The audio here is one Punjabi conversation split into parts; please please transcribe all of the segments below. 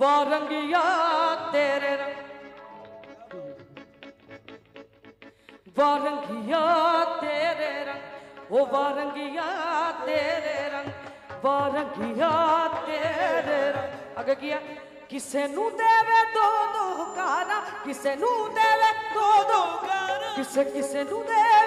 ਵਾਰੰਗੀਆ ਤੇਰੇ ਰੰਗ। ਵਾਰੰਗੀਆ ਤੇਰੇ ਰੰਗ। ਉਹ ਵਾਰੰਗੀਆ ਤੇਰੇ ਰੰਗ। ਵਾਰੰਗੀਆ ਤੇਰੇ ਰੰਗ। ਅੱਗੇ ਕੀ ਆ? ਕਿਸੇ ਨੂੰ ਦੇਵੇ ਦੋ ਦੋ ਕਾਰਾਂ ਕਿਸੇ ਨੂੰ ਦੇਵੇ ਦੋ ਦੋ ਕਾਰਾਂ। ਕਿਸੇ ਕਿਸੇ ਨੂੰ ਦੇ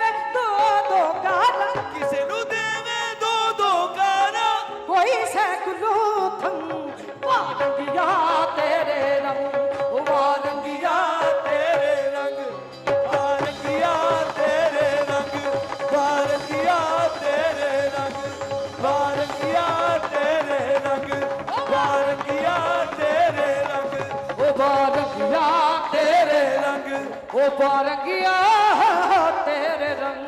ਉਹ ਵਾਰੰਗੀਆ ਤੇਰੇ ਰੰਗ।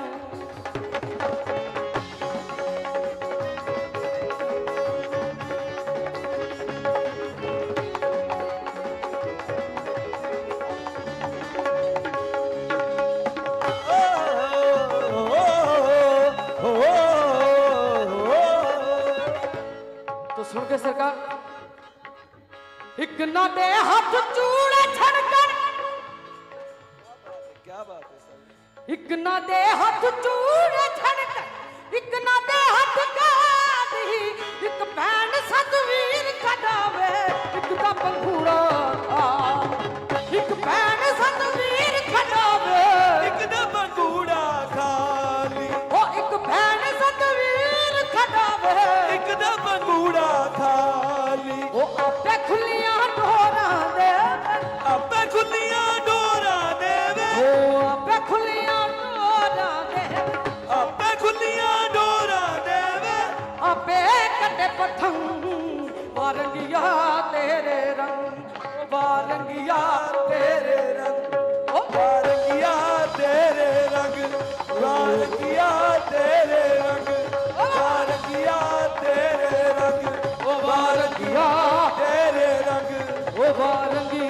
ਤੋ ਸੁਣ ਕੇ ਸਰਕਾਰ ਇੱਕ ਨਾ ਦੇ ਹੱਥ ਚੂੜੇ ਕੀ ਬਾਤ ਹੈ ਸਰ। ਇੱਕ ਨਾ ਦੇ ਹੱਥ ਚੂੜੇ ਛੜਕਣ ਇੱਕ ਨਾ ਦੇ ਹੱਥ ਕਾਦੀ ਇੱਕ ਭੈਣ ਸਤਵੀਰ ਖਡਾਵੇ ਇੱਕ ਦਾ ਪੰਖੂੜਾ ਆ। ਇੱਕ ਭੈਣ ਸਤਵੀਰ ਖਡਾਵੇ ਇੱਕ ਦਾ ਬੰਗੂੜਾ ਖਾਲੀ। ਉਹ ਇੱਕ ਭੈਣ ਸਤਵੀਰ ਖਡਾਵੇ ਇੱਕ ਦਾ ਬੰਗੂੜਾ ਖਾਲੀ। ਉਹ ਆਪੇ ਖੁੱਲੀਆਂ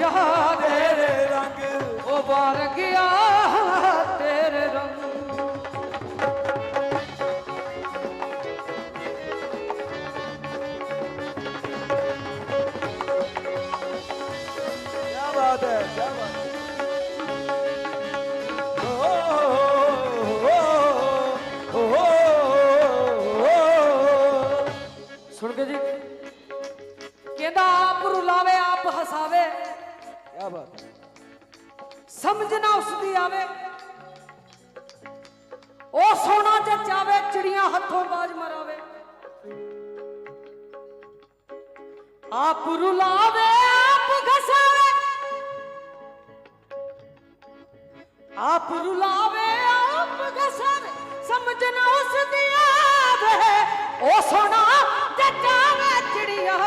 ਜਹਾਂ ਰੰਗ। ਉਹ ਬਰ ਗਿਆ ਤੇਰੇ ਰੰਗ। ਕਿਆ ਸੁਣ ਕੇ ਜੀ ਕਹਿੰਦਾ ਆਪ ਰੁਲਾਵੇ ਆਪ ਹਸਾਵੇ। ਆ ਬਾਤ ਸਮਝ ਨਾ ਉਸ ਦੀ ਆਵੇ। ਉਹ ਸੋਨਾ ਚਾਵੇ, ਚਿੜੀਆਂ ਹੱਥੋਂ ਬਾਜ ਮਰਾਵੇ। ਆਪ ਰੁਲਾਵੇ, ਆਪ ਘਸਾਵੇ। ਆਪ ਰੁਲਾਵੇ, ਆਪ ਘਸਾਵੇ। ਸਮਝ ਉਸ ਦੀ ਆਵੇ। ਉਹ ਸੋਨਾ ਚਾਵੇ, ਚਿੜੀਆਂ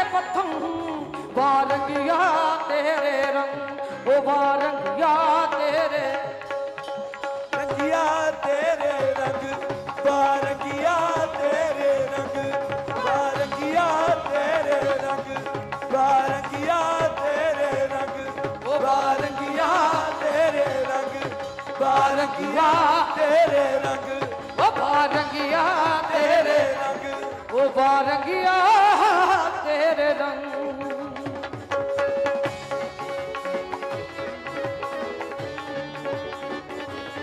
ਦੇ ਪੱਥੋਂ ਵਾਰੰਗਿਆ ਤੇਰੇ ਰੰਗ ਉਹ ਵਾਰੰਗਿਆ ਤੇਰੇ। ਰੰਗਿਆ ਤੇਰੇ ਰੰਗ ਵਾਰੰਗਿਆ ਤੇਰੇ ਰੰਗ ਵਾਰੰਗਿਆ ਤੇਰੇ ਰੰਗ ਵਾਰੰਗਿਆ ਤੇਰੇ ਰੰਗ ਉਹ ਵਾਰੰਗਿਆ ਤੇਰੇ ਰੰਗ ਵਾਰੰਗਿਆ ਤੇਰੇ ਰੰਗ ਉਹ ਵਾਰੰਗਿਆ ਤੇਰੇ ਰੰਗ। ਉਹ ਵਾਰੰਗਿਆ